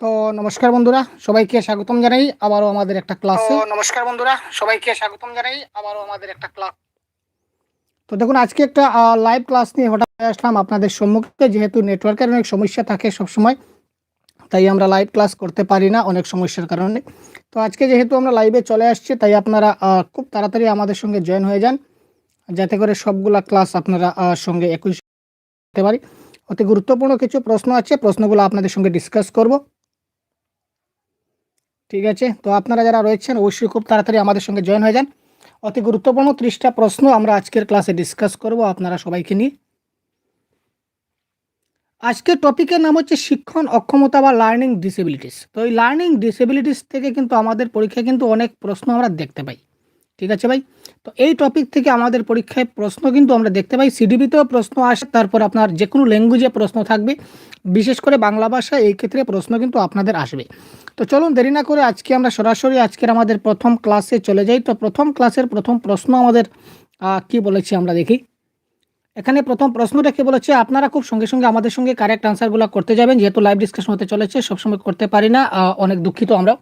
তো নমস্কার বন্ধুরা সবাইকে স্বাগতম জানাই। আবারও আমাদের একটা ক্লাসে নমস্কার বন্ধুরা সবাইকে স্বাগতম জানাই। আবারও আমাদের একটা ক্লাস তো দেখুন আজকে একটা লাইভ ক্লাস নিয়ে হঠাৎ আসলাম আপনাদের সম্মুখে। যেহেতু নেটওয়ার্কের অনেক সমস্যা থাকে সবসময় তাই আমরা লাইভ ক্লাস করতে পারি না অনেক সমস্যার কারণে। তো আজকে যেহেতু আমরা লাইভে চলে আসছি তাই আপনারা খুব তাড়াতাড়ি আমাদের সঙ্গে জয়েন হয়ে যান। যাতে করে সবগুলা ক্লাস আপনারা সঙ্গে একই করতে পারি। অতি গুরুত্বপূর্ণ কিছু প্রশ্ন আছে প্রশ্নগুলো আপনাদের সঙ্গে ডিসকাস করব। ঠিক আছে? তো আপনারা যারা রয়েছেন, অবশ্যই খুব তাড়াতাড়ি আমাদের সঙ্গে জয়েন হয়ে যান। অতি গুরুত্বপূর্ণ ত্রিশটা প্রশ্ন আমরা আজকের ক্লাসে ডিসকাস করব আপনারা সবাইকে নিয়ে। আজকের টপিকের নাম হচ্ছে শিক্ষণ, অক্ষমতা বা লার্নিং ডিসেবিলিটিস তো এই লার্নিং ডিসেবিলিটিস থেকে কিন্তু আমাদের পরীক্ষায় কিন্তু অনেক প্রশ্ন আমরা দেখতে পাই। ঠিক আছে ভাই? তো এই টপিক থেকে আমাদের পরীক্ষায় প্রশ্ন কিন্তু আমরা দেখতে পাই। সিডিবিতেও প্রশ্ন আসে, তারপর আপনার যে কোনো ল্যাঙ্গুয়েজে প্রশ্ন থাকবে। বিশেষ করে বাংলা ভাষা এই ক্ষেত্রে প্রশ্ন কিন্তু আপনাদের আসবে। তো চলুন দেরি না করে আজকে আমরা সরাসরি আজকের আমাদের প্রথম ক্লাসে চলে যাই। তো প্রথম ক্লাসের প্রথম প্রশ্ন আমাদের কি বলেছি আমরা দেখি। এখানে প্রথম প্রশ্নটা কি বলেছে, আপনারা খুব সঙ্গে সঙ্গে আমাদের সঙ্গে কারেক্ট আনসারগুলো করতে যাবেন। যেহেতু লাইভ ডিসকাশন হতে চলেছে, সবসময় করতে পারি না অনেক দুঃখিত আমরা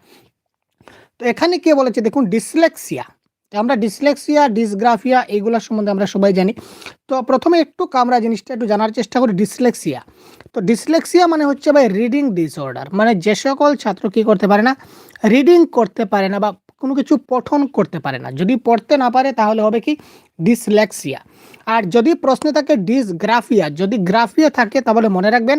তো এখানে কে বলেছে, দেখুন ডিসলেক্সিয়া আমরা ডিসলেক্সিয়া ডিসগ্রাফিয়া এইগুলো সম্বন্ধে আমরা সবাই জানি। তো প্রথমে একটু আমরা জিনিসটা একটু জানার চেষ্টা করি ডিসলেক্সিয়া তো ডিসলেক্সিয়া মানে হচ্ছে ভাই রিডিং ডিসঅর্ডার মানে যে সকল ছাত্র কি করতে পারে না রিডিং করতে পারে না বা কোনো কিছু পঠন করতে পারে না। যদি পড়তে না পারে তাহলে হবে কি ডিসলেক্সিয়া আর যদি প্রশ্নে থাকে ডিসগ্রাফিয়া যদি গ্রাফিয়া থাকে তাহলে মনে রাখবেন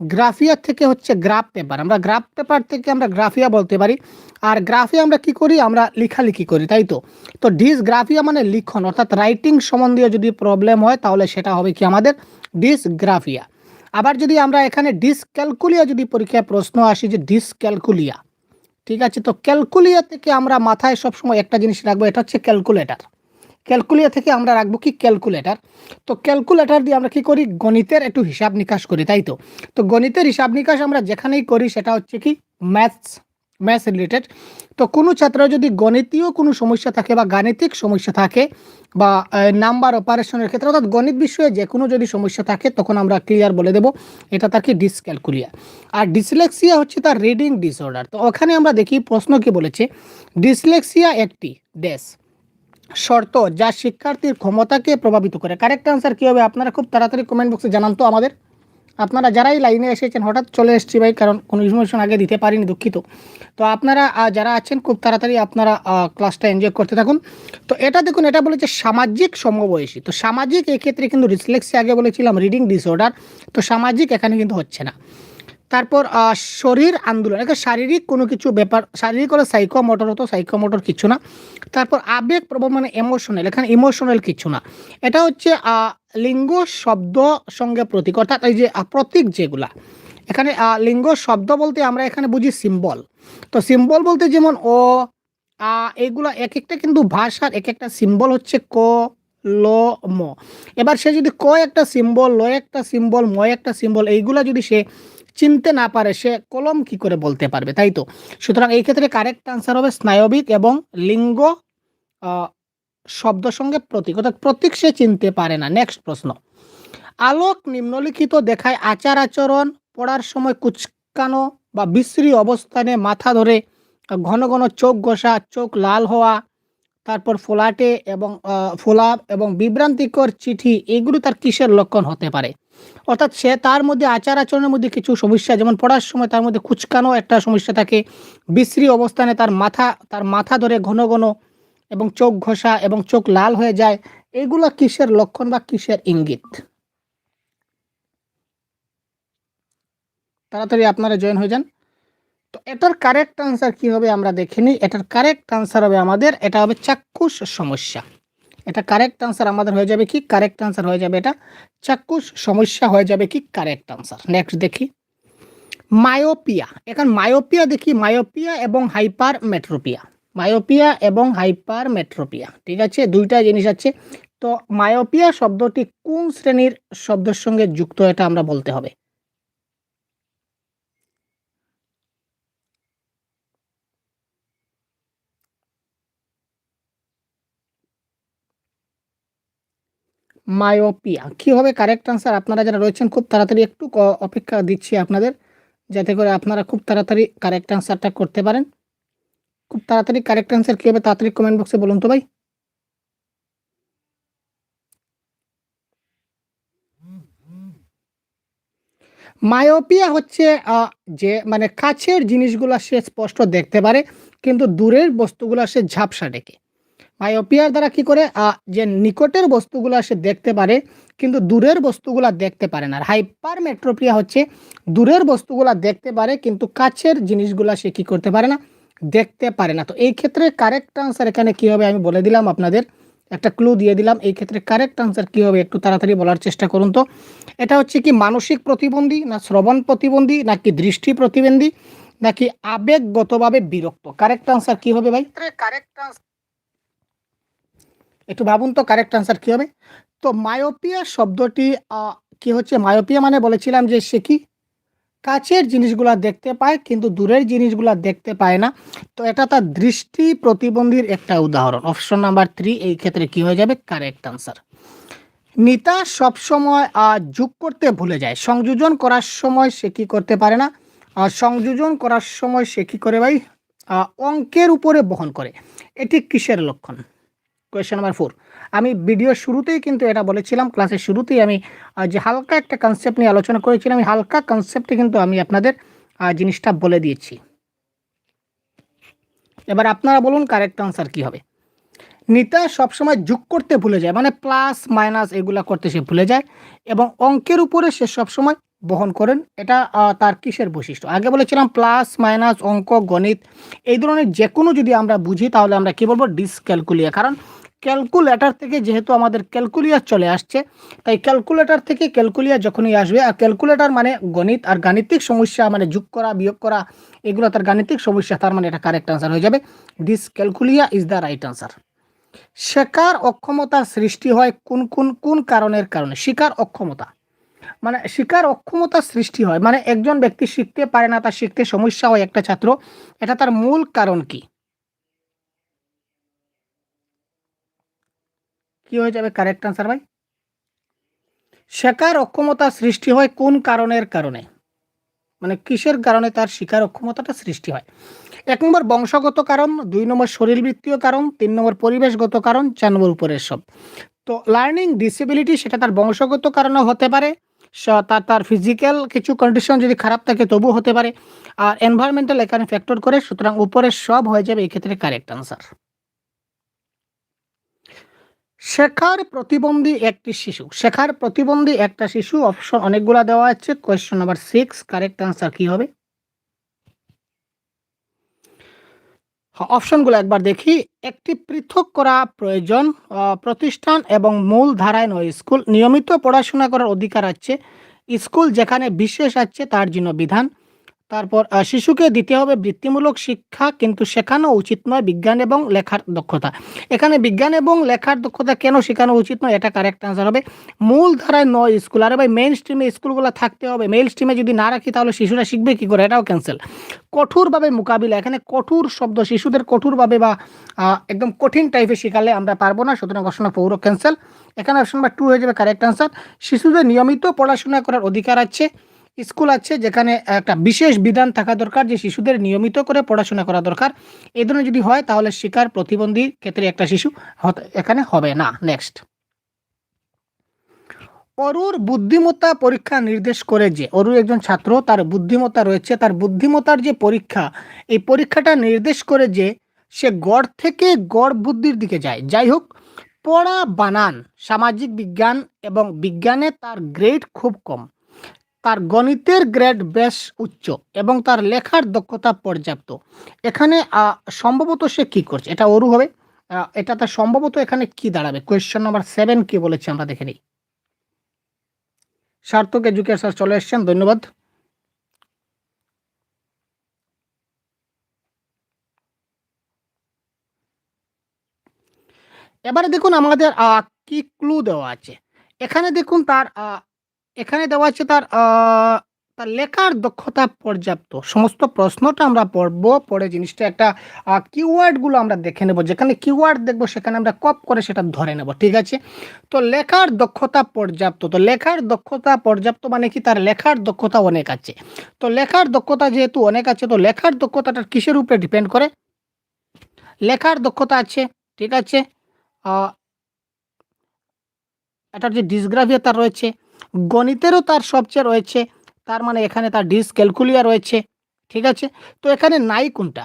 গ্রাফিয়া থেকে হচ্ছে গ্রাফ পেপার। আমরা গ্রাফ পেপার থেকে আমরা গ্রাফিয়া বলতে পারি। আর গ্রাফিয়া আমরা কি করি? আমরা লেখালেখি করি, তাই তো? তো ডিসগ্রাফিয়া মানে লিখন, অর্থাৎ রাইটিং সম্বন্ধীয় যদি প্রবলেম হয়, তাহলে সেটা হবে কি আমাদের ডিসগ্রাফিয়া আবার যদি আমরা এখানে ডিসক্যালকুলিয়া যদি পরীক্ষায় প্রশ্ন আসি যে ডিসক্যালকুলিয়া ঠিক আছে? তো ক্যালকুলিয়া থেকে আমরা মাথায় সবসময় একটা জিনিস রাখব, এটা হচ্ছে ক্যালকুলেটার। ক্যালকুলিয়া থেকে আমরা রাখব কি ক্যালকুলেটার? তো ক্যালকুলেটার দিয়ে আমরা কি করি? গণিতের একটু হিসাব নিকাশ করি, তাই তো? তো গণিতের হিসাব নিকাশ আমরা যেখানেই করি সেটা হচ্ছে কি? Maths maths related. তো কোনো ছাত্র যদি গণিতীয় কোনো সমস্যা থাকে বা গাণিতিক সমস্যা থাকে বা নাম্বার অপারেশনের ক্ষেত্রে, অর্থাৎ গণিত বিষয়ে যে কোনো যদি সমস্যা থাকে, তখন আমরা ক্লিয়ার বলে দেব। এটা তাকে ডিসক্যালকুলিয়া। আর ডিসলেক্সিয়া হচ্ছে তার রিডিং ডিসঅর্ডার তো ওখানে আমরা দেখি প্রশ্ন কি বলেছে? ডিসলেক্সিয়া একটি ড্যাশ। শর্ত যা শিক্ষার্থীর ক্ষমতাকে প্রভাবিত করে। কারেক্ট আনসার কী হবে? আপনারা খুব তাড়াতাড়ি কমেন্ট বক্সে জানান তো আমাদের। আপনারা যারাই লাইনে এসেছেন, হঠাৎ চলে এসেছি ভাই, কারণ কোনো ইনফরমেশন আগে দিতে পারিনি, দুঃখিত। তো আপনারা যারা আছেন, খুব তাড়াতাড়ি আপনারা ক্লাসটা এনজয় করতে থাকুন। তো এটা দেখুন, এটা বলেছে সামাজিক সমবয়সী। তো সামাজিক এক্ষেত্রে কিন্তু রিসলেক্সি আগে বলেছিলাম রিডিং ডিসঅর্ডার তো সামাজিক এখানে কিন্তু হচ্ছে না। তারপর শরীর আন্দোলন এখানে শারীরিক কোনো কিছু ব্যাপার, শারীরিক হলে সাইকোমোটর হতো সাইকোমোটর কিছু না। তারপর আবেগ প্রবণ মানে ইমোশনাল এখানে ইমোশনাল কিছু না। এটা হচ্ছে লিঙ্গ শব্দ সঙ্গে প্রতীক, অর্থাৎ এই যে প্রতীক যেগুলা। এখানে লিঙ্গ শব্দ বলতে আমরা এখানে বুঝি সিম্বল তো সিম্বল বলতে যেমন ও এগুলো এক একটা কিন্তু ভাষার এক একটা সিম্বল হচ্ছে ক, ল, ম। এবার সে যদি ক একটা সিম্বল ল একটা সিম্বল ম একটা সিম্বল এইগুলা যদি সে চিনতে না পারে সে কলম কি করে বলতে পারবে, তাই তো? সুতরাং এই ক্ষেত্রে কারেক্ট আনসার হবে স্নায়বিক এবং লিঙ্গ শব্দ সঙ্গে প্রতীক। অর্থাৎ প্রতীক সে চিনতে পারে না। নেক্সট প্রশ্ন। আলোক নিম্নলিখিত দেখায় আচার আচরণ, পড়ার সময় কুচকানো বা বিশ্রী অবস্থানে মাথা ধরে, ঘন ঘন চোখ ঘষা, চোখ লাল হওয়া, তারপর ফোলাটে এবং ফোলা এবং বিভ্রান্তিকর চিঠি, এগুলো তার কিসের লক্ষণ হতে পারে? অর্থাৎ সে তার মধ্যে আচার আচরণের মধ্যে কিছু সমস্যা, যেমন পড়ার সময় তার মধ্যে কুচকানো একটা সমস্যা থাকে, বিশ্রী অবস্থানে তার মাথা তার মাথা ধরে ঘন ঘন এবং চোখ ঘষা এবং চোখ লাল হয়ে যায়, এগুলো কিসের লক্ষণ বা কিসের ইঙ্গিত? তাড়াতাড়ি আপনারা জয়েন হয়ে যান। তো এটার কারেক্ট আনসার কি হবে আমরা দেখে নিই। এটার কারেক্ট আনসার হবে আমাদের, এটা হবে চাক্ষুষ সমস্যা। এটা কারেক্ট আনসার আমাদের হয়ে যাবে কি? কারেক্ট আনসার হয়ে যাবে এটা। চাক্ষুষ সমস্যা হয়ে যাবে কি? কারেক্ট আনসার নেক্সট দেখি। মায়োপিয়া এখন মায়োপিয়া দেখি। মায়োপিয়া এবং হাইপার মেট্রোপিয়া মায়োপিয়া এবং হাইপার মেট্রোপিয়া ঠিক আছে? দুইটা জিনিস আছে। তো মায়োপিয়া শব্দটি কোন শ্রেণির শব্দের সঙ্গে যুক্ত এটা আমরা বলতে হবে। মায়োপিয়া কি হবে কারেক্ট আনসার আপনারা যারা রয়েছেন খুব তাড়াতাড়ি একটু অপেক্ষা দিচ্ছি আপনাদের, যাতে করে আপনারা খুব তাড়াতাড়ি কারেক্ট অ্যান্সারটা করতে পারেন। খুব তাড়াতাড়ি কারেক্ট অ্যান্সার কী হবে তাড়াতাড়ি কমেন্ট বক্সে বলুন তো ভাই। মায়োপিয়া হচ্ছে যে মানে কাছের জিনিসগুলো সে স্পষ্ট দেখতে পারে, কিন্তু দূরের বস্তুগুলো সে ঝাপসা ডেকে। মায়োপিয়ার দ্বারা কি করে? যে নিকটের বস্তুগুলো সে দেখতে পারে, কিন্তু দূরের বস্তুগুলো দেখতে পারে না। আর হাইপার মেট্রোপিয়া হচ্ছে, দূরের বস্তুগুলো দেখতে পারে, কিন্তু কাছের জিনিসগুলো সে কি করতে পারে না? দেখতে পারে না। তো এই ক্ষেত্রে কারেক্ট আনসার এখানে কি হবে আমি বলে দিলাম আপনাদের। একটা ক্লু দিয়ে দিলাম, এই ক্ষেত্রে কারেক্ট আনসার কি হবে একটু তাড়াতাড়ি বলার চেষ্টা করুন তো। এটা হচ্ছে কি মানসিক প্রতিবন্ধী না শ্রবণ প্রতিবন্ধী নাকি দৃষ্টি প্রতিবন্ধী নাকি আবেগগতভাবে বিরক্ত? কারেক্ট আনসার কি হবে ভাই? কারেক্ট একটু ভাবুন তো কারেক্ট আনসার কি হবে? তো মায়োপিয়া শব্দটি কি হচ্ছে? মায়োপিয়া মানে বলেছিলাম যে সে কি? কাছের জিনিসগুলা দেখতে পায় কিন্তু দূরের জিনিসগুলা দেখতে পায় না। তো এটা তার দৃষ্টি প্রতিবন্ধীর একটা উদাহরণ। অপশন নাম্বার থ্রি এই ক্ষেত্রে কি হয়ে যাবে? কারেক্ট আনসার নিতা সবসময় যোগ করতে ভুলে যায়। সংযোজন করার সময় সে কি করতে পারে না? সংযোজন করার সময় সে কি করে ভাই? অঙ্কের উপরে বহন করে। এটি কিসের লক্ষণ? কোয়েশ্চেন নাম্বার ফোর আমি ভিডিও শুরুতেই কিন্তু এটা বলেছিলাম ক্লাসের শুরুতেই আমি যে হালকা একটা কনসেপ্ট নিয়ে আলোচনা করেছিলাম আমি হালকা কনসেপ্টে কিন্তু আমি আপনাদের জিনিসটা বলে দিয়েছি। এবার আপনারা বলুন কারেক্ট আনসার কি হবে। নিতা সবসময় যোগ করতে ভুলে যায় মানে প্লাস মাইনাস এগুলা করতে সে ভুলে যায় এবং অঙ্কের উপরে সে সবসময় বহন করেন। এটা তার কিসের বৈশিষ্ট্য? আগে বলেছিলাম প্লাস মাইনাস অঙ্ক, গণিত, এই ধরনের যে কোনো যদি আমরা বুঝি তাহলে আমরা কি বলব? ডিসক্যালকুলিয়া কারণ ক্যালকুলেটর থেকে যেহেতু আমাদের ক্যালকুলিয়ার চলে আসছে, তাই ক্যালকুলেটার থেকে ক্যালকুলিয়ার যখনই আসবে, আর ক্যালকুলেটার মানে গণিত আর গাণিতিক সমস্যা মানে যোগ করা, বিয়োগ করা, এগুলো তার গাণিতিক সমস্যা, তার মানে এটা কারেক্ট আনসার হয়ে যাবে। Dyscalculia is the right answer শেখার অক্ষমতার সৃষ্টি হয় কোন কোন কোন কারণের কারণে? শিকার অক্ষমতা। মানে শিকার অক্ষমতা সৃষ্টি হয় মানে একজন ব্যক্তি শিখতে পারে না, তার শিখতে সমস্যা হয় একটা ছাত্র, এটা তার মূল কারণ কি? কি হয়ে যাবে কারেক্ট আনসার ভাই? শেখার অক্ষমতা সৃষ্টি হয় কোন কারণের কারণে? মানে কিসের কারণে তার শিকার অক্ষমতাটা সৃষ্টি হয়? এক নম্বর বংশগত কারণ, দুই নম্বর শরীরবৃত্তীয় কারণ, তিন নম্বর পরিবেশগত কারণ, চার নম্বর উপরের সব। তো লার্নিং ডিসেবিলিটি সেটা তার বংশগত কারণেও হতে পারে তার তার ফিজিক্যাল কিছু কন্ডিশন যদি খারাপ থাকে তবু হতে পারে, আর এনভায়রনমেন্টাল এখানে ফ্যাক্টর করে, সুতরাং উপরের সব হয়ে যাবে এক্ষেত্রে কারেক্ট আনসার শেখার প্রতিবন্ধী একটি শিশু। শেখার প্রতিবন্ধী একটা শিশু অপশন অনেকগুলা দেওয়া আছে। Question number six correct answer কি হবে? অপশনগুলো একবার দেখি। একটি পৃথক করা প্রয়োজন প্রতিষ্ঠান এবং মূল ধারায় নয়, স্কুল। নিয়মিত পড়াশোনা করার অধিকার আছে। স্কুল যেখানে বিশেষ আছে, তার জন্য বিধান। তারপর শিশুকে দিতে হবে বৃত্তিমূলক শিক্ষা, কিন্তু শেখানো উচিত নয় বিজ্ঞান এবং লেখার দক্ষতা। এখানে বিজ্ঞান এবং লেখার দক্ষতা কেন শেখানো উচিত নয়? এটা কারেক্ট আনসার হবে। মূল ধারায় নয় স্কুল আরে ভাই মেইন স্ট্রিমে স্কুলগুলো থাকতে হবে। মেইন স্ট্রিমে যদি না রাখি, তাহলে শিশুরা শিখবে কী করে? এটাও ক্যান্সেল কঠোরভাবে মোকাবিলা, এখানে কঠোর শব্দ, শিশুদের কঠোরভাবে বা একদম কঠিন টাইপের শেখালে আমরা পারব না, সুতরাং অপশন পৌর ক্যান্সেল এখানে অপশন নাম্বার টু হয়ে যাবে কারেক্ট আনসার শিশুদের নিয়মিত পড়াশোনা করার অধিকার আছে। স্কুল আছে যেখানে একটা বিশেষ বিধান থাকা দরকার, যে শিশুদের নিয়মিত করে পড়াশোনা করা দরকার। এই ধরনের যদি হয়, তাহলে শিকার প্রতিবন্ধী ক্ষেত্রে একটা শিশু এখানে হবে না। নেক্সট অরুর বুদ্ধিমত্তা পরীক্ষা নির্দেশ করে যে অরুর একজন ছাত্র, তার বুদ্ধিমত্তা রয়েছে, তার বুদ্ধিমত্তার যে পরীক্ষা, এই পরীক্ষাটা নির্দেশ করে যে, সে গড় থেকে গড় বুদ্ধির দিকে যায়। যাই হোক, পড়া বানান, সামাজিক বিজ্ঞান এবং বিজ্ঞানে তার গ্রেড খুব কম। তার গণিতের গ্রেড বেশ উচ্চ এবং তার লেখার দক্ষতা পর্যাপ্ত। এখানে সম্ভবত সে কি করছে? এটা অরু হবে। এটা তার সম্ভবত এখানে কি দাঁড়াবে? কোয়েশ্চেন নাম্বার সেভেন কি বলেছে আমরা দেখে নিই। সার্থক এডুকেশন স্যার চলে এসছেন, ধন্যবাদ। এবারে দেখুন আমাদের কি ক্লু দেওয়া আছে। এখানে দেখুন তার এখানে দেওয়া আছে তার তার লেখার দক্ষতা পর্যাপ্ত। সমস্ত প্রশ্নটা আমরা পড়ব, পড়ে জিনিসটা একটা কিওয়ার্ডগুলো আমরা দেখে নেব। যেখানে কিওয়ার্ড দেখব, সেখানে আমরা কপ করে সেটা ধরে নেব, ঠিক আছে? তো লেখার দক্ষতা পর্যাপ্ত। তো লেখার দক্ষতা পর্যাপ্ত মানে কি? তার লেখার দক্ষতা অনেক আছে। তো লেখার দক্ষতা যেহেতু অনেক আছে, তো লেখার দক্ষতাটা কিসের উপরে ডিপেন্ড করে? লেখার দক্ষতা আছে, ঠিক আছে? এটার যে ডিসগ্রাফিয়া তার রয়েছে গণিতেরও তার সবচেয়ে রয়েছে। তার মানে এখানে তার ডিস ক্যালকুলিয়া রয়েছে। ঠিক আছে? তো এখানে নাই কোনটা?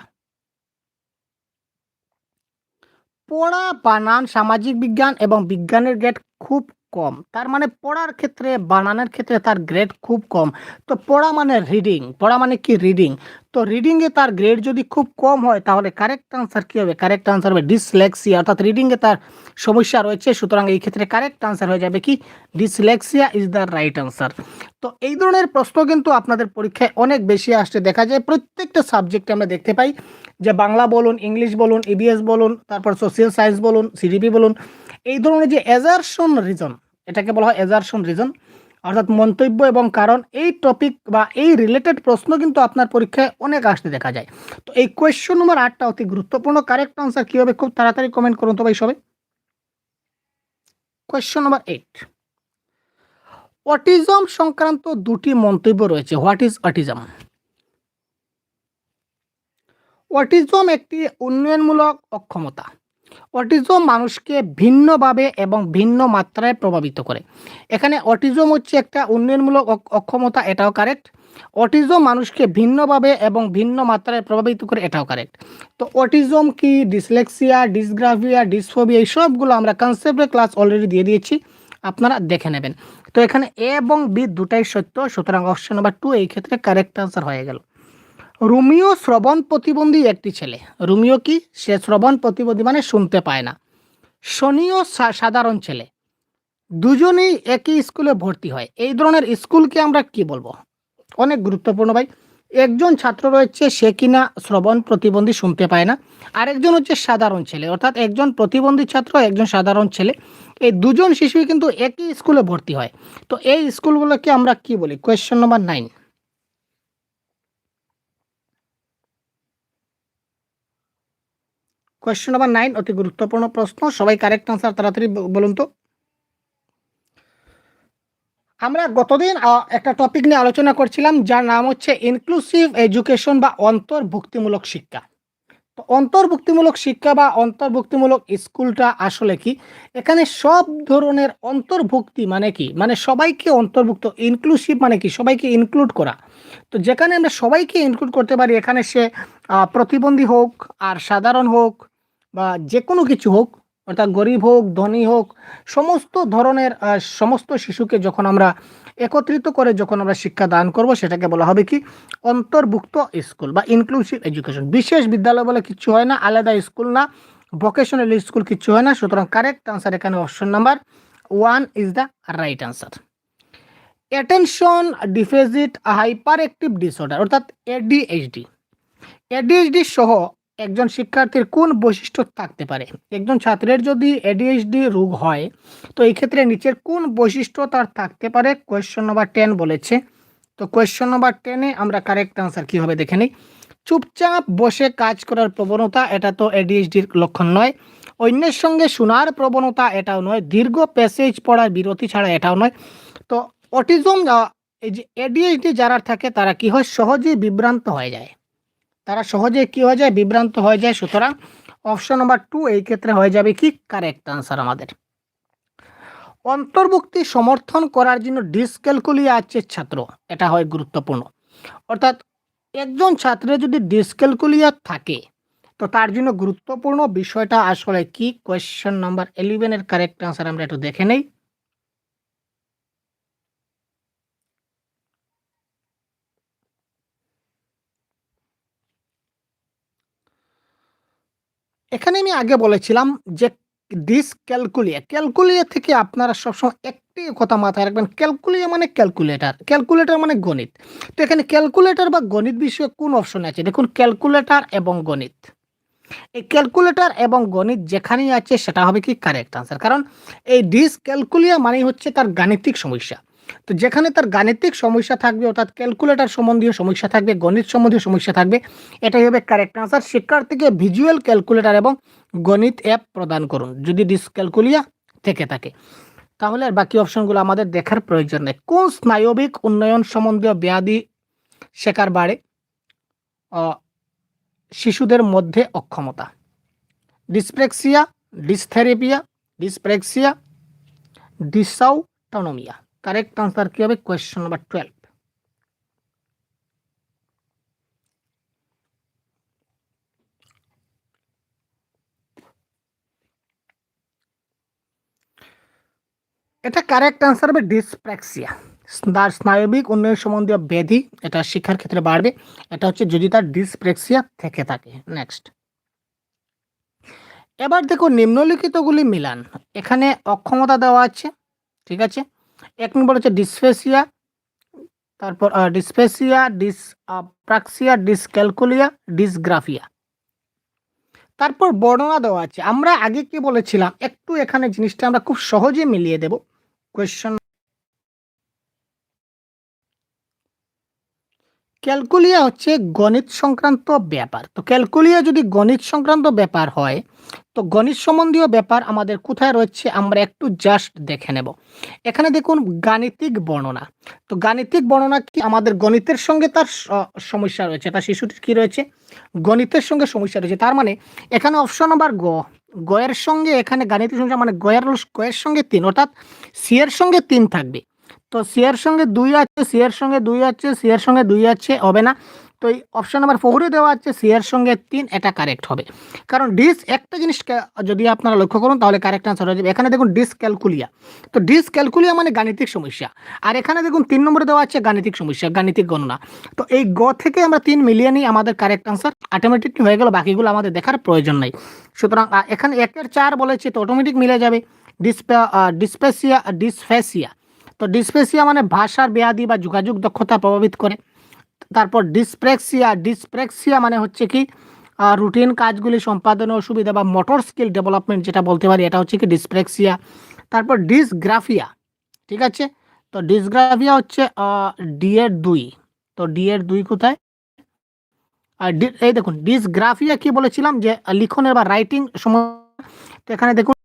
পড়া বানান সামাজিক বিজ্ঞান এবং বিজ্ঞানের গেট খুব কম। তার মানে পড়ার ক্ষেত্রে, বানানের ক্ষেত্রে তার গ্রেড খুব কম। তো পড়া মানে রিডিং পড়া মানে কি রিডিং তো রিডিংয়ে তার গ্রেড যদি খুব কম হয়, তাহলে কারেক্ট আনসার কী হবে? কারেক্ট আনসার হবে ডিসলেক্সিয়া অর্থাৎ রিডিংয়ে তার সমস্যা রয়েছে, সুতরাং এই ক্ষেত্রে কারেক্ট আনসার হয়ে যাবে কি? Dyslexia is the right answer তো এই ধরনের প্রশ্ন কিন্তু আপনাদের পরীক্ষায় অনেক বেশি আসতে দেখা যায়। প্রত্যেকটা সাবজেক্টে আমরা দেখতে পাই। যে বাংলা বলুন, ইংলিশ বলুন ইবিএস বলুন, তারপর সোশ্যাল সায়েন্স বলুন সিডিপি বলুন এই ধরনের যে এজারশন রিজন এটাকে বলা হয় এজারশন রিজন অর্থাৎ মন্তব্য এবং কারণ, এই টপিক বা এই রিলেটেড প্রশ্ন কিন্তু আপনার পরীক্ষায় অনেক আসতে দেখা যায়। তো এই কোয়েশ্চন নম্বর আটটা অতি গুরুত্বপূর্ণ কারেক্ট আনসার কী হবে খুব তাড়াতাড়ি কমেন্ট করুন তো ভাই সবাই? কোয়েশ্চন নম্বর এইট অটিজম সংক্রান্ত দুটি মন্তব্য রয়েছে। হোয়াট ইজ অটিজম অটিজম একটি উন্নয়নমূলক অক্ষমতা। অটিজম মানুষকে ভিন্নভাবে এবং ভিন্ন মাত্রায় প্রভাবিত করে। এখানে অটিজম হচ্ছে একটা উন্নয়নমূলক অক- অক্ষমতা, এটাও কারেক্ট অটিজম মানুষকে ভিন্নভাবে এবং ভিন্ন মাত্রায় প্রভাবিত করে, এটাও কারেক্ট তো অটিজম কি? ডিসলেক্সিয়া ডিসগ্রাফিয়া ডিসফোবিয়া, এই সবগুলো আমরা কনসেপ্টের ক্লাস অলরেডি দিয়ে দিয়েছি। আপনারা দেখে নেবেন। তো এখানে এ এবং বি দুটাই সত্য, সুতরাং অপশন নাম্বার টু এই ক্ষেত্রে কারেক্ট আনসার হয়ে গেল। রোমিও শ্রবণ প্রতিবন্ধী একটি ছেলে। রোমিও কি? সে শ্রবণ প্রতিবন্ধী মানে শুনতে পায় না। শনিও সাধারণ ছেলে। দুজনেই একই স্কুলে ভর্তি হয়। এই ধরনের স্কুলকে আমরা কি বলব? অনেক গুরুত্বপূর্ণ ভাই। একজন ছাত্র রয়েছে, সে কিনা শ্রবণ প্রতিবন্ধী শুনতে পায় না। আরেকজন হচ্ছে সাধারণ ছেলে। অর্থাৎ একজন প্রতিবন্ধী ছাত্র, একজন সাধারণ ছেলে। এই দুজন শিশুই কিন্তু একই স্কুলে ভর্তি হয়। তো এই স্কুলগুলোকে আমরা কি বলি? Question number nine question number nine অতি গুরুত্বপূর্ণ প্রশ্ন। সবাই কারেক্ট আনসার তাড়াতাড়ি বলুন তো। আমরা গতদিন একটা টপিক নিয়ে আলোচনা করছিলাম, যার নাম হচ্ছে ইনক্লুসিভ এডুকেশন বা অন্তর্ভুক্তিমূলক শিক্ষা। তো অন্তর্ভুক্তিমূলক শিক্ষা বা অন্তর্ভুক্তিমূলক স্কুলটা আসলে কি? এখানে সব ধরনের অন্তর্ভুক্তি মানে কি? মানে সবাইকে অন্তর্ভুক্ত ইনক্লুসিভ মানে কি? সবাইকে ইনক্লুড করা। তো যেখানে আমরা সবাইকে ইনক্লুড করতে পারি, এখানে সে প্রতিবন্ধী হোক, আর সাধারণ হোক বা যে কোনো কিছু হোক, অর্থাৎ গরিব হোক, ধনী হোক, সমস্ত ধরনের সমস্ত শিশুকে যখন আমরা একত্রিত করে যখন আমরা শিক্ষা দান করব, সেটাকে বলা হবে কি? অন্তর্ভুক্ত স্কুল বা ইনক্লুসিভ এডুকেশন বিশেষ বিদ্যালয় বলে কিছু হয় না, আলাদা স্কুল না ভোকেশনাল স্কুল কিছু হয় না। সুতরাং কারেক্ট আনসার এখানে option number one is the right answer attention deficit hyperactive disorder অর্থাৎ এডিএইচডি এডিএইচডি সহ একজন শিক্ষার্থীর কোন বৈশিষ্ট্য থাকতে পারে? একজন ছাত্রের যদি এডিএইচডি রোগ হয়, তো এই ক্ষেত্রে নিচের কোন বৈশিষ্ট্য তার থাকতে পারে? কোয়েশ্চন নম্বর টেন বলেছে। তো কোয়েশ্চন নম্বর টেনে আমরা কারেক্ট আনসার কী হবে দেখে নিই? চুপচাপ বসে কাজ করার প্রবণতা এটা তো এডিএইচডির লক্ষণ নয়। অন্যের সঙ্গে শোনার প্রবণতা এটাও নয়। দীর্ঘ প্যাসেজ পড়ার বিরতি ছাড়া এটাও নয়। তো অটিজম এই যে এডিএইচডি যারা থাকে তারা কি হয়? সহজেই বিভ্রান্ত হয়ে যায়। তারা সহজে কি হয়ে যায়? বিভ্রান্ত হয়ে যায়। সুতরাং অপশন নাম্বার টু এই ক্ষেত্রে হয়ে যাবে কি? কারেক্ট আনসার আমাদের। অন্তর্ভুক্তি সমর্থন করার জন্য ডিসক্যালকুলিয়া আছে ছাত্র। এটা হয় গুরুত্বপূর্ণ। অর্থাৎ একজন ছাত্রের যদি ডিসক্যালকুলিয়া থাকে, তো তার জন্য গুরুত্বপূর্ণ বিষয়টা আসলে কি? কোয়েশ্চেন নাম্বার ইলেভেনের কারেক্ট আনসার আমরা একটু দেখে নেই। এখানে আমি আগে বলেছিলাম যে ডিসক্যালকুলিয়া ক্যালকুলিয়া ক্যালকুলিয়া থেকে আপনারা সবসময় একটি কথা মাথায় রাখবেন ক্যালকুলিয়া মানে ক্যালকুলেটার ক্যালকুলেটার মানে গণিত। তো এখানে ক্যালকুলেটার বা গণিত বিষয়ে কোন অপশন আছে? দেখুন ক্যালকুলেটার এবং গণিত। এই ক্যালকুলেটার এবং গণিত যেখানেই আছে, সেটা হবে কি কারেক্ট আনসার কারণ এই ডিস ক্যালকুলিয়া মানেই হচ্ছে তার গাণিতিক সমস্যা। তো যেখানে তার গাণিতিক সমস্যা থাকবে, অর্থাৎ ক্যালকুলেটার সম্বন্ধীয় সমস্যা থাকবে, গণিত সম্বন্ধীয় সমস্যা থাকবে, এটাই হবে কারেক্ট আনসার শিক্ষার্থীকে ভিজুয়াল ক্যালকুলেটার এবং গণিত অ্যাপ প্রদান করুন, যদি ডিসক্যালকুলিয়া থেকে থাকে। তাহলে আর বাকি অপশনগুলো আমাদের দেখার প্রয়োজন নেই। কোন স্নায়বিক উন্নয়ন সম্বন্ধীয় ব্যাধি শেখার বাড়ে? শিশুদের মধ্যে অক্ষমতা। ডিসপ্রেক্সিয়া ডিসথেরেপিয়া ডিসপ্রেক্সিয়া ডিসাউটনোমিয়া কারেক্ট আনসার কি হবে? কোয়েশ্চন নাম্বার টুয়েলভ এটা কারেক্ট আনসার হবে ডিসপ্রেক্সিয়া তার স্নায়বিক উন্নয়ন সম্বন্ধীয় ব্যাধি এটা শিক্ষার ক্ষেত্রে বাড়বে। এটা হচ্ছে যদি তার ডিসপ্রেক্সিয়া থেকে থাকে। নেক্সট এবার দেখো নিম্নলিখিতগুলি মিলান। এখানে অক্ষমতা দেওয়া আছে, ঠিক আছে? এক নম্বর হচ্ছে ডিসফেসিয়া তারপর dysphasia dyspraxia dyscalculia dysgraphia তারপর বর্ণনা দেওয়া আছে। আমরা আগে কি বলেছিলাম? একটু এখানে জিনিসটা আমরা খুব সহজে মিলিয়ে দেব। কোয়েশ্চন ক্যালকুলিয়া হচ্ছে গণিত সংক্রান্ত ব্যাপার। তো ক্যালকুলিয়া যদি গণিত সংক্রান্ত ব্যাপার হয় তো গণিত সম্বন্ধীয় ব্যাপার আমাদের কোথায় রয়েছে, আমরা একটু জাস্ট দেখে নেব। এখানে দেখুন গাণিতিক বর্ণনা। তো গাণিতিক বর্ণনা কি? আমাদের গণিতের সঙ্গে তার সমস্যা রয়েছে, তার শিশুটির কি রয়েছে? গণিতের সঙ্গে সমস্যা রয়েছে, তার মানে এখানে অপশন নাম্বার গ গয়ের সঙ্গে এখানে গাণিতিক সমস্যা মানে গয়ের গয়ের সঙ্গে তিন, অর্থাৎ সি এর সঙ্গে তিন থাকবে। তো সি এর সঙ্গে দুই আছে সি এর সঙ্গে দুই আছে সি এর সঙ্গে দুই আছে, হবে না। তো এই অপশন নাম্বার ফোরে দেওয়া আছে সি এর সঙ্গে তিন, এটা কারেক্ট হবে। কারণ ডিস একটা জিনিসকে যদি আপনারা লক্ষ্য করুন, তাহলে কারেক্ট আনসার হয়ে যাবে। এখানে দেখুন ডিস ক্যালকুলিয়া তো ডিস ক্যালকুলিয়া মানে গাণিতিক সমস্যা। আর এখানে দেখুন তিন নম্বরে দেওয়া আছে গাণিতিক সমস্যা, গাণিতিক গণনা। তো এই গ থেকে আমরা তিন মিলিয়ে নিই আমাদের কারেক্ট আনসার অটোমেটিকলি হয়ে গেল, বাকিগুলো আমাদের দেখার প্রয়োজন নাই। সুতরাং এখানে একের চার বলেছে, তো অটোমেটিক মিলে যাবে। ডিসপে ডিসপেসিয়া ডিসফেসিয়া তো ডিসপেসিয়া মানে ভাষার ব্যাধি বা যোগাযোগ দক্ষতা প্রভাবিত করে। তারপর ডিসপ্রেক্সিয়া ডিসপ্রেক্সিয়া মানে হচ্ছে কি রুটিন কাজগুলি, সম্পাদনে অসুবিধা বা মোটর স্কিল ডেভেলপমেন্ট যেটা বলতে পারি, এটা হচ্ছে কি ডিসপ্রেক্সিয়া তারপর ডিসগ্রাফিয়া ঠিক আছে? তো ডিসগ্রাফিয়া হচ্ছে ডি এর দুই। তো ডি এর দুই কোথায়? আর এই দেখুন ডিসগ্রাফিয়া কি বলেছিলাম? যে লিখনের বা রাইটিং সময়, তো এখানে দেখুন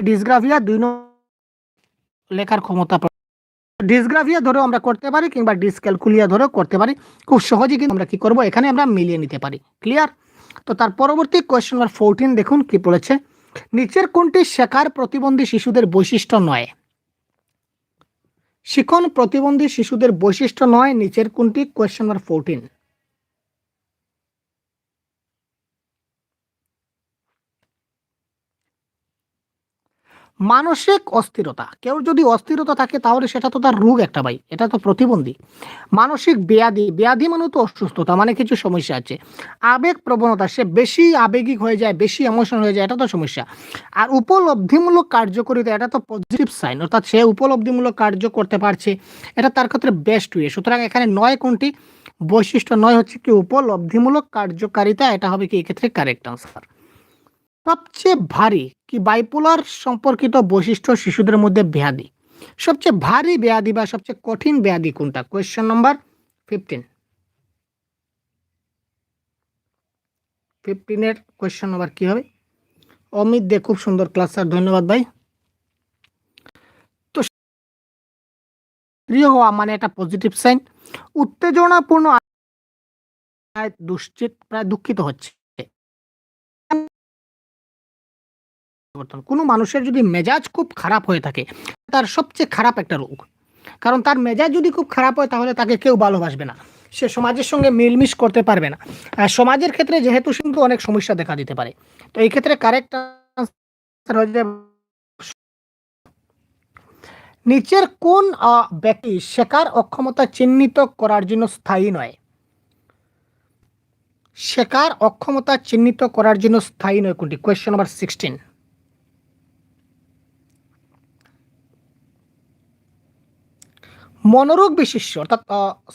ডিসগ্রাফিয়া দুই লেখার ক্ষমতা ডিসগ্রাফিয়া ধরেও আমরা করতে পারি কিংবা ডিসক্যালকুলিয়া ধরেও করতে পারি। খুব সহজেই কিন্তু আমরা কি করব? এখানে আমরা মিলিয়ে নিতে পারি। ক্লিয়ার তো তার পরবর্তী কোয়েশ্চেন নাম্বার ফোরটিন দেখুন কি বলেছে। নিচের কোনটি শেখার প্রতিবন্ধী শিশুদের বৈশিষ্ট্য নয়? শিখন প্রতিবন্ধী শিশুদের বৈশিষ্ট্য নয়, নিচের কোনটি? কোয়েশ্চেন নাম্বার ফোরটিন মানসিক অস্থিরতা। কেউ যদি অস্থিরতা থাকে, তাহলে সেটা তো তার রোগ একটা ভাই, এটা তো প্রতিবন্ধী। মানসিক ব্যাধি ব্যাধি মানে তো অসুস্থতা মানে কিছু সমস্যা আছে। আবেগ প্রবণতা, সে বেশি আবেগিক হয়ে যায়, বেশি এমোশন হয়ে যায়, এটা তো সমস্যা। আর উপলব্ধিমূলক কার্যকরিতা, এটা তো পজিটিভ সাইন অর্থাৎ সে উপলব্ধিমূলক কার্য করতে পারছে, এটা তার ক্ষেত্রে বেস্ট ওয়ে সুতরাং এখানে নয় কোনটি? বৈশিষ্ট্য নয় হচ্ছে কি, উপলব্ধিমূলক কার্যকারিতা, এটা হবে কি এক্ষেত্রে কারেক্ট আনসার সবচেয়ে ভারী কি বাইপোলার সম্পর্কিত বৈশিষ্ট্য শিশুদের মধ্যে ব্যাধি সবচেয়ে ভারী ব্যাধি বা সবচেয়ে কঠিন ব্যাধি কোনটা? কোয়েশ্চেন নাম্বার ফিফটিন ফিফটিনের কোয়েশ্চেন নাম্বার কি হবে? অমিত দে, খুব সুন্দর ক্লাস স্যার ধন্যবাদ ভাই। তো প্রিয় হওয়া মানে একটা পজিটিভ সাইন উত্তেজনাপূর্ণ দুশ্চিত, প্রায় দুঃখিত হচ্ছে। পরিবর্তন। কোনো মানুষের যদি মেজাজ খুব খারাপ হয়ে থাকে, তার সবচেয়ে খারাপ একটা রোগ। কারণ তার মেজাজ যদি খুব খারাপ হয়, তাহলে তাকে কেউ ভালোবাসবে না। সে সমাজের সঙ্গে মিলমিশ করতে পারবে না। সমাজের ক্ষেত্রে যেহেতু কিন্তু অনেক সমস্যা দেখা দিতে পারে। তো এই ক্ষেত্রে কারেক্ট নিচের কোন ব্যক্তি শেখার অক্ষমতা চিহ্নিত করার জন্য স্থায়ী নয়? শেখার অক্ষমতা চিহ্নিত করার জন্য স্থায়ী নয় কোনটি? কোয়েশ্চেন নাম্বার সিক্সটিন মনোরোগ বিশেষ্য অর্থাৎ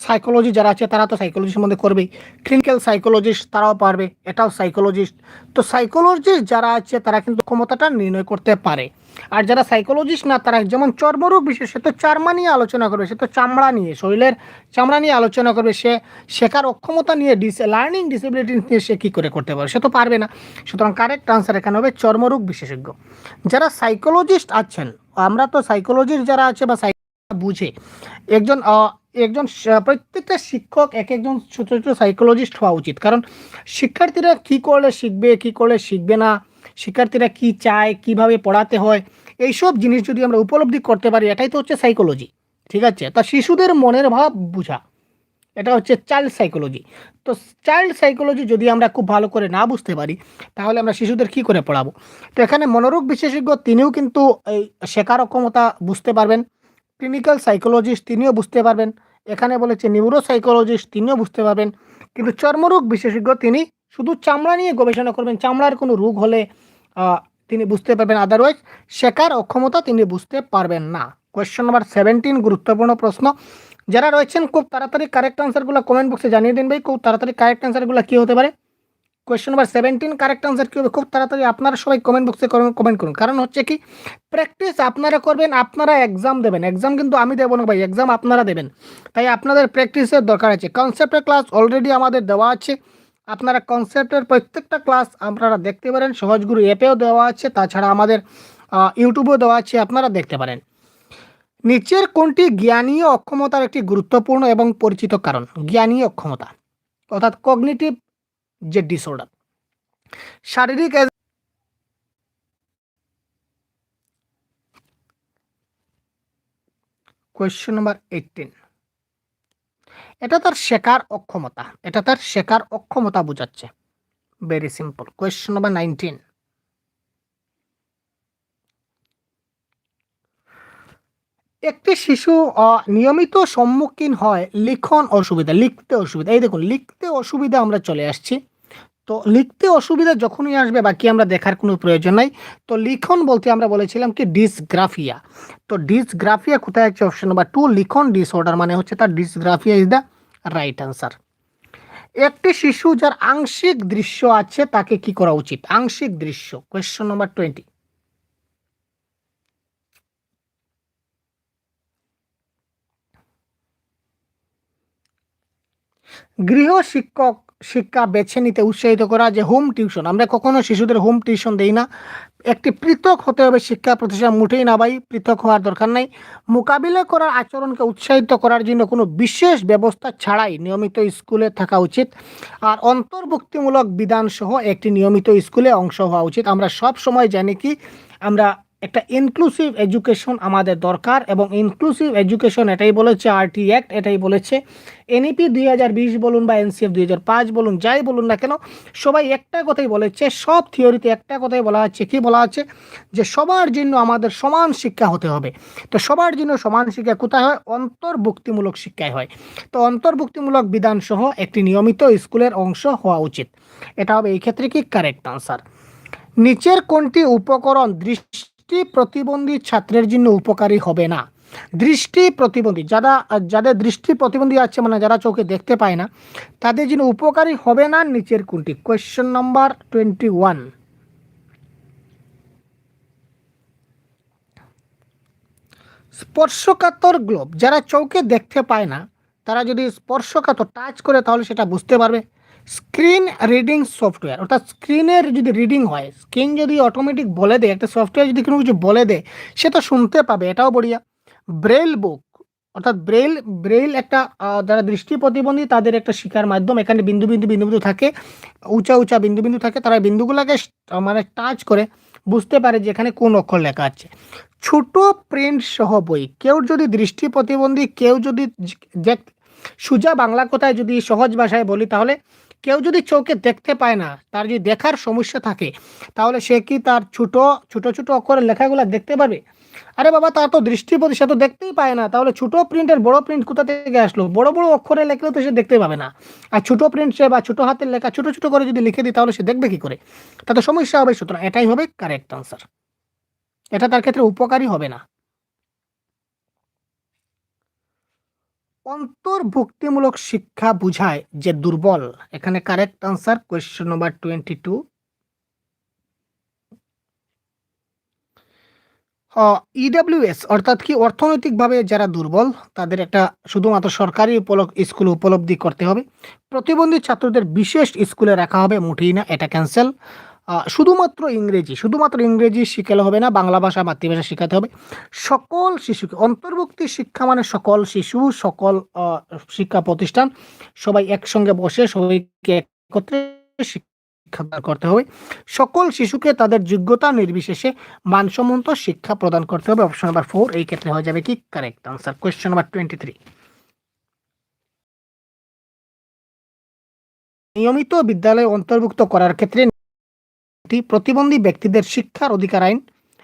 সাইকোলজি যারা আছে, তারা তো সাইকোলজি সম্বন্ধে করবেই। ক্লিনিক্যাল সাইকোলজিস্ট তারাও পারবে, এটাও সাইকোলজিস্ট তো সাইকোলজিস্ট যারা আছে, তারা কিন্তু ক্ষমতাটা নির্ণয় করতে পারে। আর যারা সাইকোলজিস্ট না, তারা যেমন চর্মরোগ বিশেষ, সে তো চারমা নিয়ে আলোচনা করবে, সে তো চামড়া নিয়ে, শরীরের চামড়া নিয়ে আলোচনা করবে, সে শেখার অক্ষমতা নিয়ে ডিস লার্নিং ডিসেবিলিটি নিয়ে সে কী করে করতে পারে সে তো পারবে না। সুতরাং কারেক্ট আনসার এখানে হবে চর্মরোগ বিশেষজ্ঞ। যারা সাইকোলজিস্ট আছেন, আমরা তো সাইকোলজিস্ট যারা আছে বা বুঝে। একজন একজন প্রত্যেকটা শিক্ষক এক একজন ছোট ছোট সাইকোলজিস্ট হওয়া উচিত। কারণ শিক্ষার্থীরা কি করলে শিখবে, কি করলে শিখবে না, শিক্ষার্থীরা কি চায়, কীভাবে পড়াতে হয়, এইসব জিনিস যদি আমরা উপলব্ধি করতে পারি, এটাই তো হচ্ছে সাইকোলজি ঠিক আছে? তা শিশুদের মনের ভাব বোঝা, এটা হচ্ছে চাইল্ড সাইকোলজি তো চাইল্ড সাইকোলজি যদি আমরা খুব ভালো করে না বুঝতে পারি, তাহলে আমরা শিশুদের কি করে পড়াবো? তো এখানে মনোরোগ বিশেষজ্ঞ তিনিও কিন্তু এই শেখার অক্ষমতা বুঝতে পারবেন। ক্লিনিক্যাল সাইকোলজিস্ট তিনিও বুঝতে পারবেন। এখানে বলেছে নিউরো সাইকোলজিস্ট তিনিও বুঝতে পারবেন। কিন্তু চর্মরোগ বিশেষজ্ঞ তিনি শুধু চামড়া নিয়ে গবেষণা করবেন, চামড়ার কোনো রোগ হলে তিনি বুঝতে পারবেন। আদারওয়াইজ শেখার অক্ষমতা তিনি বুঝতে পারবেন না। কোয়েশ্চেন নাম্বার সেভেন্টিন গুরুত্বপূর্ণ প্রশ্ন। যারা রয়েছেন, খুব তাড়াতাড়ি কারেক্ট আনসারগুলো কমেন্ট বক্সে জানিয়ে দিন ভাই। খুব তাড়াতাড়ি কারেক্ট আনসারগুলো কী হতে পারে? Question number seventeen correct answer কী হবে? খুব তাড়াতাড়ি আপনারা সবাই কমেন্ট বক্সে কমেন্ট করুন। কারণ হচ্ছে কি প্র্যাকটিস আপনারা করবেন, আপনারা এক্সাম দেবেন। এক্সাম কিন্তু আমি দেবো না ভাই এক্সাম আপনারা দেবেন। তাই আপনাদের প্র্যাকটিসের দরকার আছে। কনসেপ্টের ক্লাস অলরেডি আমাদের দেওয়া আছে। আপনারা কনসেপ্টের প্রত্যেকটা ক্লাস আপনারা দেখতে পারেন। সহজগুরু অ্যাপেও দেওয়া আছে, তাছাড়া আমাদের ইউটিউবেও দেওয়া আছে, আপনারা দেখতে পারেন। নিচের কোনটি জ্ঞানীয় অক্ষমতার একটি গুরুত্বপূর্ণ এবং পরিচিত কারণ? জ্ঞানীয় অক্ষমতা। অর্থাৎ কগনিটিভ যে ডিসঅর্ডার শারীরিক কোয়েশ্চেন নাম্বার এইটিন এটা তার শেখার অক্ষমতা। এটা তার শেখার অক্ষমতা বোঝাচ্ছে। Very simple question number nineteen একটি শিশু নিয়মিত সম্মুখীন হয় লিখন অসুবিধা, লিখতে অসুবিধা। এই দেখুন, লিখতে অসুবিধা আমরা চলে আসছি। তো লিখতে অসুবিধা যখনই আসবে, বাকি আমরা দেখার কোনো প্রয়োজন নাই। তো লিখন বলতে আমরা বলেছিলাম কি ডিসগ্রাফিয়া তো ডিসগ্রাফিয়া কোথায় আছে অপশন নাম্বার টু লিখন ডিসঅর্ডার মানে হচ্ছে তার dysgraphia is the right answer একটি শিশু যার আংশিক দৃশ্য আছে, তাকে কি করা উচিত? আংশিক দৃশ্য। কোয়েশ্চন নাম্বার টোয়েন্টি গৃহ শিক্ষক শিক্ষা বেছে নিতে উৎসাহিত করা যে হোম টিউশন। আমরা কখনো শিশুদের হোম টিউশন দেই না। একটি পৃথক হতে হবে শিক্ষা প্রতিষ্ঠান মুঠেই না ভাই, পৃথক হওয়ার দরকার নাই। মোকাবিলা করার আচরণকে উৎসাহিত করার জন্য কোনো বিশেষ ব্যবস্থা ছাড়াই নিয়মিত স্কুলে থাকা উচিত। আর অন্তর্ভুক্তিমূলক বিধানসহ একটি নিয়মিত স্কুলে অংশ হওয়া উচিত। আমরা সব সময় জানি কি, আমরা একটা ইনক্লুসিভ এডুকেশন আমাদের দরকার এবং ইনক্লুসিভ এডুকেশন এটাই বলেছে আরটি অ্যাক্ট এটাই বলেছে এনইপি দুই হাজার বিশ বলুন বা এনসিএফ দুই হাজার পাঁচ বলুন, যাই বলুন না কেন, সবাই একটা কথাই বলেছে, সব থিওরিতে একটা কথাই বলা হচ্ছে কি বলা আছে? যে সবার জন্য আমাদের সমান শিক্ষা হতে হবে। তো সবার জন্য সমান শিক্ষা কোথায় হয়? অন্তর্ভুক্তিমূলক শিক্ষায় হয়। তো অন্তর্ভুক্তিমূলক বিধানসহ একটি নিয়মিত স্কুলের অংশ হওয়া উচিত। এটা হবে এই ক্ষেত্রে কি? কারেক্ট আনসার নিচের কোনটি উপকরণ দৃষ্টি প্রতিবন্ধী ছাত্রের জন্য উপকারী হবে না। দৃষ্টি প্রতিবন্ধী যারা, যাদের দৃষ্টি প্রতিবন্ধী আছে মানে যারা চোখে দেখতে পায় না, তাদের জন্য উপকারী হবে না নিচের কোনটি? কোয়েশ্চেন নাম্বার টোয়েন্টি ওয়ান স্পর্শকাতর গ্লোব যারা চৌকে দেখতে পায় না, তারা যদি স্পর্শকাতর টাচ করে, তাহলে সেটা বুঝতে পারবে। স্ক্রিন রিডিং সফটওয়্যার, অর্থাৎ স্ক্রিনের যদি রিডিং হয়, স্ক্রিন যদি অটোমেটিক বলে দেয়, একটা সফটওয়্যার যদি কোনো কিছু বলে দেয়, সে তো শুনতে পাবে, এটাও বড়িয়া। ব্রেল বুক অর্থাৎ ব্রেল ব্রেল একটা যারা দৃষ্টি প্রতিবন্ধী, তাদের একটা শিকার মাধ্যম। এখানে বিন্দু বিন্দু বিন্দু বিন্দু থাকে, উঁচা উঁচা বিন্দু বিন্দু থাকে, তারা বিন্দুগুলোকে মানে টাচ করে বুঝতে পারে যে এখানে কোন অক্ষর লেখা আছে। ছোট প্রিন্ট সহ বই, কেউ যদি দৃষ্টি প্রতিবন্ধী, কেউ যদি সোজা বাংলা কথায় যদি সহজ ভাষায় বলি, তাহলে কেউ যদি চোখে দেখতে পায় না, তার যদি দেখার সমস্যা থাকে, তাহলে সে কি তার ছোট ছোট ছোট অক্ষরের লেখাগুলো দেখতে পারবে? আরে বাবা, তার তো দৃষ্টিপতি সে তো দেখতেই পায় না। তাহলে ছোট প্রিন্টের বড় প্রিন্ট কোথা থেকে আসলো? বড় বড় অক্ষরে লেখলে তো সে দেখতে পাবে না। আর ছোট প্রিন্ট সে বা ছোট হাতের লেখা ছোট ছোট করে যদি লিখে দিই তাহলে সে দেখবে কি করে? তাতে সমস্যা হবে, সুতরাং এটাই হবে কারেক্ট আনসার এটা তার ক্ষেত্রে উপকারী হবে না। অন্তর্ভুক্তিমূলক শিক্ষা বুঝায় যে দুর্বল। এখানে correct answer question number twenty two EWS অর্থাৎ কি অর্থনৈতিকভাবে যারা দুর্বল, তাদের একটা শুধুমাত্র সরকারি স্কুল উপলব্ধি করতে হবে। প্রতিবন্ধী ছাত্রদের বিশেষ স্কুলে রাখা হবে মুঠেই না, এটা ক্যান্সেল শুধুমাত্র ইংরেজি শুধুমাত্র ইংরেজি শিখালে হবে না, বাংলা ভাষা মাতৃভাষা শেখাতে হবে। সকল শিশুকে অন্তর্ভুক্তি শিক্ষা মানে সকল শিশু, সকল শিক্ষা প্রতিষ্ঠান, সবাই একসঙ্গে বসে সবাইকে একত্রে শিক্ষাদান করতে হবে। সকল শিশুকে তাদের যোগ্যতা নির্বিশেষে মানসম্মত শিক্ষা প্রদান করতে হবে। অপশন নাম্বার ফোর এই ক্ষেত্রে হয়ে যাবে কি? Correct answer question number twenty three নিয়মিত বিদ্যালয়ে অন্তর্ভুক্ত করার ক্ষেত্রে প্রতিবন্ধী ব্যক্তিদের শিক্ষার অধিকার আইন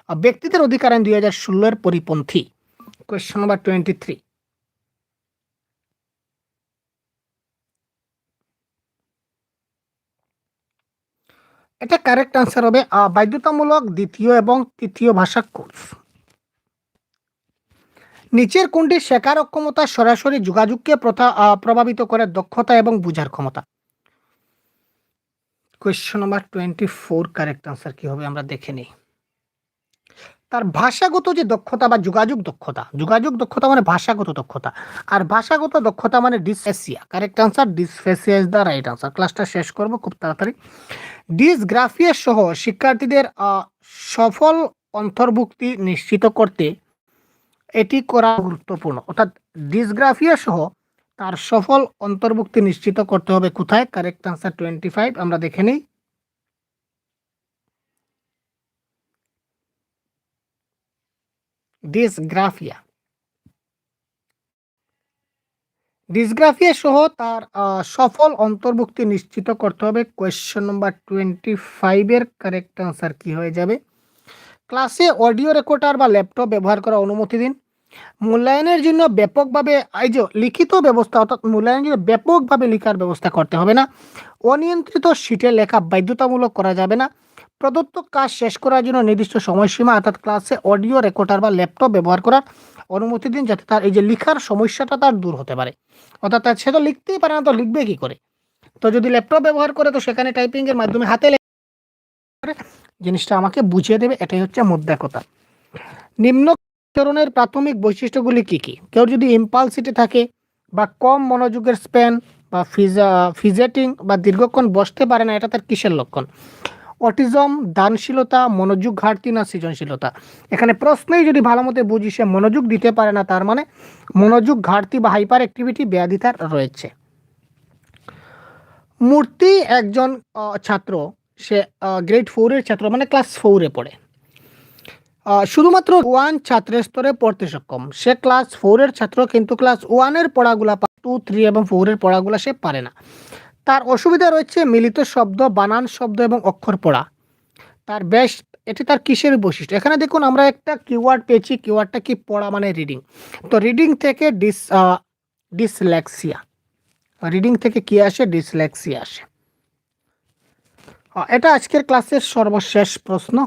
ব্যক্তিদের অধিকার আইন দুই হাজার ষোলোর পরিপন্থী। কোয়েশ্চেন নাম্বার টোয়েন্টি থ্রি এটা কারেক্ট আনসার হবে বাধ্যতামূলক, দ্বিতীয় এবং তৃতীয় ভাষা কোর্স নিচের কোনটি শেখার অক্ষমতা সরাসরি যোগাযোগকে প্রথা প্রভাবিত করে দক্ষতা এবং বুঝার ক্ষমতা? Question number twenty four correct answer কি হবে আমরা দেখে নিই। তার ভাষাগত যে দক্ষতা বা যোগাযোগ দক্ষতা যোগাযোগ দক্ষতা মানে ভাষাগত দক্ষতা, আর ভাষাগত দক্ষতা মানে dysphasia correct answer dysphasia is the right answer ক্লাসটা শেষ করব খুব তাড়াতাড়ি। ডিসগ্রাফিয়া সহ শিক্ষার্থীদের সফল অন্তর্ভুক্তি নিশ্চিত করতে এটি করা গুরুত্বপূর্ণ। অর্থাৎ ডিসগ্রাফিয়া সহ তার সফল অন্তর্ভুক্তি নিশ্চিত করতে হবে কোথায়? কারেক্ট আনসার টোয়েন্টি ফাইভ আমরা দেখে নিই। ডিসগ্রাফিয়া ডিসগ্রাফিয়া সহ তার সফল অন্তর্ভুক্তি নিশ্চিত করতে হবে। কোয়েশ্চেন নম্বর টোয়েন্টি ফাইভের কারেক্ট আনসার কি হয়ে যাবে? ক্লাসে অডিও রেকর্ডার বা ল্যাপটপ ব্যবহার করার অনুমতি দিন। মূল্যায়নের জন্য ব্যাপকভাবে এই যে লিখিত ব্যবস্থা, অর্থাৎ মূল্যায়নের জন্য ব্যাপকভাবে লেখার ব্যবস্থা করতে হবে না। অনিয়ন্ত্রিত শীটে লেখা বাধ্যতামূলক করা যাবে না। প্রদত্ত কাজ শেষ করার জন্য নির্দিষ্ট সময়সীমা, অর্থাৎ ক্লাসে অডিও রেকর্ডার বা ল্যাপটপ ব্যবহার করার অনুমতি দিন যাতে তার এই যে লেখার সমস্যাটা তার দূর হতে পারে। অর্থাৎ তার সে তো লিখতেই পারে না, তো লিখবে কি করে? তো যদি ল্যাপটপ ব্যবহার করে, তো সেখানে টাইপিংয়ের মাধ্যমে হাতে জিনিসটা আমাকে বুঝিয়ে দেবে, এটাই হচ্ছে মুদ্রা কথা নিম্ন ধরনের প্রাথমিক বৈশিষ্ট্যগুলি কি কি? কেউ যদি ইম্পালসিটি থাকে বা কম মনোযোগের স্প্যান বা ফিজা ফিজেটিং বা দীর্ঘক্ষণ বসতে পারে না, এটা তার কিসের লক্ষণ? অটিজম, দানশীলতা, মনোযোগ ঘাটতি না সৃজনশীলতা? এখানে প্রশ্নেই যদি ভালো মতো বুঝি সে মনোযোগ দিতে পারে না, তার মানে মনোযোগ ঘাটতি বা হাইপার অ্যাক্টিভিটি ব্যাধি তার রয়েছে। মূর্তি একজন ছাত্র, সে গ্রেড ফোরের ছাত্র মানে ক্লাস ফোরে পড়ে। শুধুমাত্র ওয়ান ছাত্রের স্তরে পড়তে সক্ষম। সে ক্লাস ফোরের ছাত্র, কিন্তু ক্লাস ওয়ানের পড়াগুলা টু থ্রি এবং ফোরের পড়াগুলা সে পারে না। তার অসুবিধা রয়েছে মিলিত শব্দ, বানান শব্দ এবং অক্ষর পড়া। তার বেশ এটি তার কিসের বৈশিষ্ট্য? এখানে দেখুন, আমরা একটা কিওয়ার্ড পেয়েছি। কিওয়ার্ডটা কি? পড়া মানে রিডিং তো রিডিং থেকে ডিস ডিসলেক্সিয়া রিডিং থেকে কি আসে? ডিসলেক্সিয়া আসে। এটা আজকের ক্লাসের সর্বশেষ প্রশ্ন।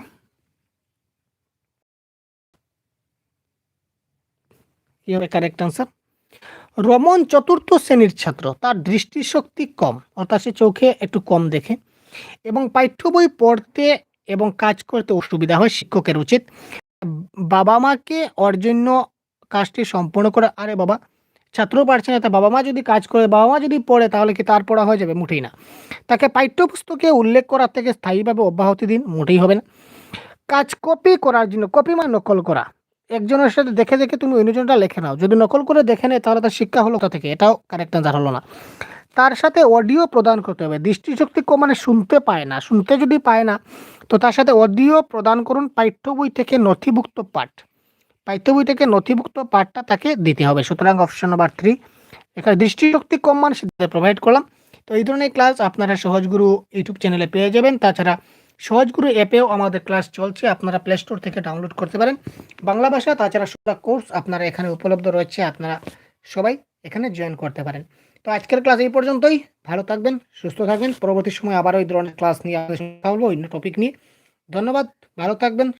কি হবে কারেক্ট আনসার রমন চতুর্থ শ্রেণির ছাত্র, তার দৃষ্টিশক্তি কম, অর্থাৎ সে চোখে একটু কম দেখে এবং পাঠ্য বই পড়তে এবং কাজ করতে অসুবিধা হয়, শিক্ষকের উচিত। বাবা মাকে ওর জন্য কাজটি সম্পূর্ণ করে, আরে বাবা, ছাত্র পারছে না, তা বাবা মা যদি কাজ করে, বাবা মা যদি পড়ে, তাহলে কি তার পড়া হয়ে যাবে? মোটেই না। তাকে পাঠ্যপুস্তকে উল্লেখ করার থেকে স্থায়ীভাবে অব্যাহতি দিন, মোটেই হবে না। কাজ কপি করার জন্য কপি মানে নকল করা একজনের সাথে দেখে দেখে তুমি অন্যজনটা লেখে নাও। যদি নকল করে দেখে নেয়, তাহলে তার শিক্ষা হলো কোথা থেকে? এটাও কারেক্ট আনসার হলো না। তার সাথে অডিও প্রদান করতে হবে। দৃষ্টিশক্তি মানে শুনতে পায় না। শুনতে যদি পায় না, তো তার সাথে অডিও প্রদান করুন পাঠ্য বই থেকে নথিভুক্ত পাঠ। পাঠ্য বই থেকে নথিভুক্ত পাঠটা তাকে দিতে হবে। সুতরাং অপশন নাম্বার থ্রি এখানে দৃষ্টিশক্তি কম মানে প্রোভাইড করলাম। তো এই ধরনের ক্লাস আপনারা সহজগুরু ইউটিউব চ্যানেলে পেয়ে যাবেন। তাছাড়া সহজগুরু অ্যাপেও আমাদের ক্লাস চলছে, আপনারা প্লে স্টোর থেকে ডাউনলোড করতে পারেন। বাংলা ভাষা, তাছাড়া সুন্দর কোর্স আপনারা এখানে উপলব্ধ রয়েছে, আপনারা সবাই এখানে জয়েন করতে পারেন। তো আজকের ক্লাস এই পর্যন্তই, ভালো থাকবেন, সুস্থ থাকবেন, পরবর্তী সময় আবার ওই ধরনের ক্লাস নিয়ে আলোচনা বলব অন্য টপিক নিয়ে। ধন্যবাদ, ভালো থাকবেন